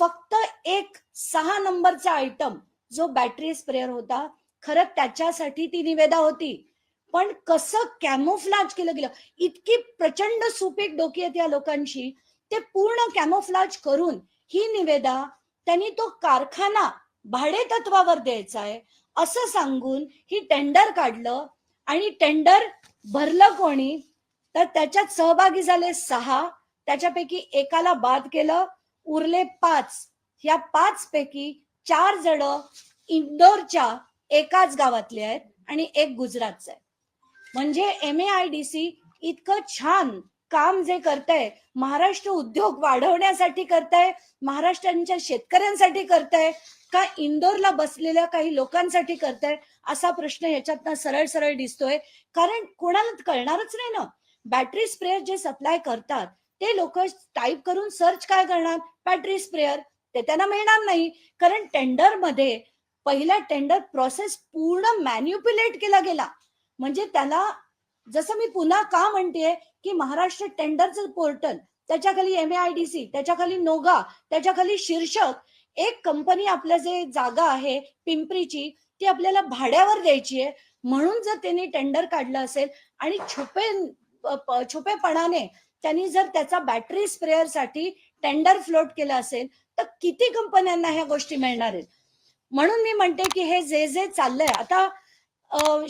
फक्त एक सहा नंबरचा आयटम जो बॅटरी स्प्रेअर होता खरं त्याच्यासाठी ती निवेदा होती. पण कसं कॅमोफ्लाज केलं गेलं? इतकी प्रचंड सुपीक डोकी आहेत या लोकांची. ते पूर्ण कॅमोफ्लाज करून ही निवेदा त्यांनी तो कारखाना भाडे तत्वावर द्यायचा आहे असं सांगून ही टेंडर काढलं. आणि टेंडर भरलं कोणी तर त्याच्यात सहभागी झाले सहा. त्याच्यापैकी एकाला बाद केलं. उरले पाच. या पाच पैकी चार जण इंदोरच्या एकाच गावातले आहेत आणि एक गुजरातचं आहे म्हणजे M A I D C इतकं छान काम जे करतंय महाराष्ट्र उद्योग वाढवण्यासाठी करताय महाराष्ट्रांच्या शेतकऱ्यांसाठी करताय का इंदोरला बसलेल्या काही लोकांसाठी करताय असा प्रश्न याच्यातनं सरळ सरळ दिसतोय. कारण कोणाला कळणारच नाही ना. बॅटरी स्प्रेअर जे सप्लाय करतात ते लोक टाईप करून सर्च काय करणार? पॅट्री स्प्रेअर ते त्यांना मिळणार नाही. कारण टेंडरमध्ये पहिला टेंडर प्रोसेस पूर्ण मॅन्युप्युलेट केला गेला. म्हणजे त्याला जसं मी पुन्हा का म्हणतेय की महाराष्ट्र टेंडरचं पोर्टल त्याच्याखाली M A I D C त्याच्याखाली नोगा त्याच्याखाली शीर्षक एक कंपनी आपल्या जे जागा आहे पिंपरीची ती आपल्याला भाड्यावर द्यायची आहे. म्हणून जर त्यांनी टेंडर काढलं असेल आणि छुपे छुपेपणाने त्यांनी जर त्याचा बॅटरी स्प्रेअरसाठी टेंडर फ्लोट केला असेल तर किती कंपन्यांना ह्या गोष्टी मिळणार आहेत? म्हणून मी म्हणते की हे जे जे चाललंय आता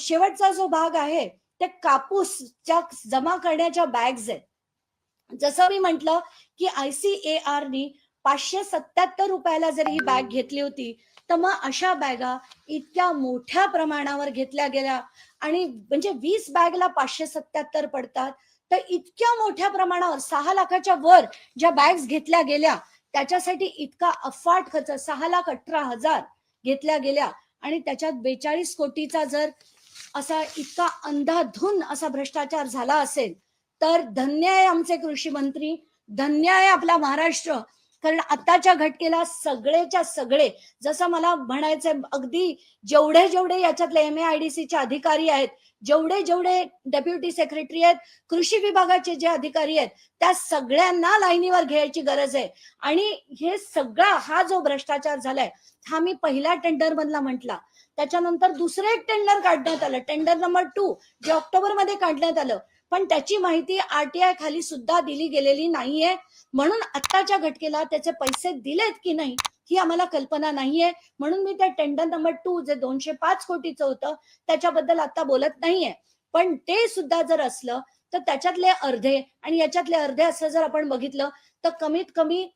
शेवटचा जो भाग आहे ते कापूसच्या जमा करण्याच्या बॅग्स आहेत. जसं मी म्हंटल की आय सी ए पाचशे सत्याहत्तर रुपयाला जर ही बॅग घेतली होती तर मग अशा बॅगा इतक्या मोठ्या प्रमाणावर घेतल्या गेल्या. आणि म्हणजे वीस बॅगला पाचशे सत्याहत्तर पडतात. तर इतक्या मोठ्या प्रमाणावर सहा लाखाच्या वर ज्या बॅग्स घेतल्या गेल्या त्याच्यासाठी इतका अफाट खर्च सहा लाख अठरा हजार घेतल्या गेल्या. आणि त्याच्यात बेचाळीस कोटीचा जर असा इतका अंधाधुन असा भ्रष्टाचार झाला असेल तर धन्य आहे आमचे कृषी मंत्री. धन्य आहे आपला महाराष्ट्र. कारण आताच्या घटकेला सगळेच्या सगळे जसं मला म्हणायचंय अगदी जेवढे जेवढे याच्यातले एम ए आय डी सीचे अधिकारी आहेत जेवढे जेवढे डेप्युटी सेक्रेटरी आहेत कृषी विभागाचे जे अधिकारी आहेत त्या सगळ्यांना लाईनीवर घ्यायची गरज आहे. आणि हे सगळा हा जो भ्रष्टाचार झालाय हा मी पहिल्या टेंडर मधला म्हटला. त्याच्यानंतर दुसरं एक टेंडर काढण्यात आलं. टेंडर नंबर टू जे ऑक्टोबरमध्ये काढण्यात आलं. पण त्याची माहिती आरटीआय खाली सुद्धा दिली गेलेली नाहीये. म्हणून आत्ताच्या घटकेला त्याचे पैसे दिलेत की नाही ही आम्हाला कल्पना नाहीये. म्हणून मी त्या टेंडर नंबर टू जे दोनशे पाच कोटीचं होतं त्याच्याबद्दल आता बोलत नाहीये. पण ते सुद्धा जर असलं तर त्याच्यातले अर्धे आणि याच्यातले अर्धे असं जर आपण बघितलं तर कमीत कमी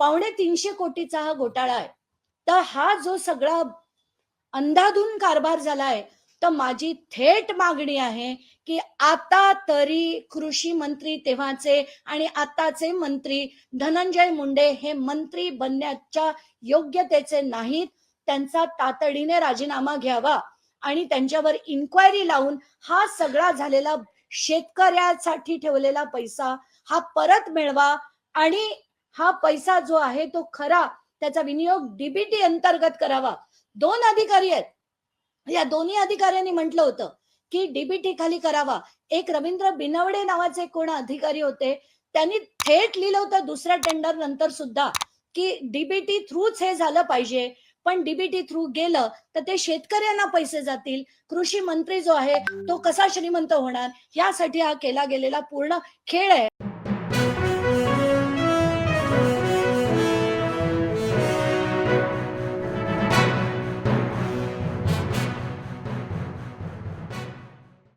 पावणे तीनशे कोटीचा हा घोटाळा आहे. तर हा जो सगळा अंधाधुन कारभार झाला आहे तर माझी थेट मागणी आहे की आता तरी कृषी मंत्री तेव्हाचे आणि आताचे मंत्री धनंजय मुंडे हे मंत्री बनण्याच्या योग्यतेचे नाहीत. त्यांचा तातडीने राजीनामा घ्यावा आणि त्यांच्यावर इन्क्वायरी लावून हा सगळा झालेला शेतकऱ्यासाठी ठेवलेला पैसा हा परत मिळवा आणि हा पैसा जो आहे तो खरा त्याचा विनियोग डीबीटी अंतर्गत करावा. दोन अधिकारी आहेत. या दोन्ही अधिकाऱ्यांनी म्हटलं होतं की डीबीटी खाली करावा. एक रवींद्र बिनवडे नावाचे कोण अधिकारी होते? त्यांनी थेट लिहिलं होतं दुसऱ्या टेंडर नंतर सुद्धा की डीबीटी थ्रूच हे झालं पाहिजे. पण डीबीटी थ्रू गेलं तर ते शेतकऱ्यांना पैसे जातील. कृषी मंत्री जो आहे तो कसा श्रीमंत होणार? यासाठी हा केला गेलेला पूर्ण खेळ आहे.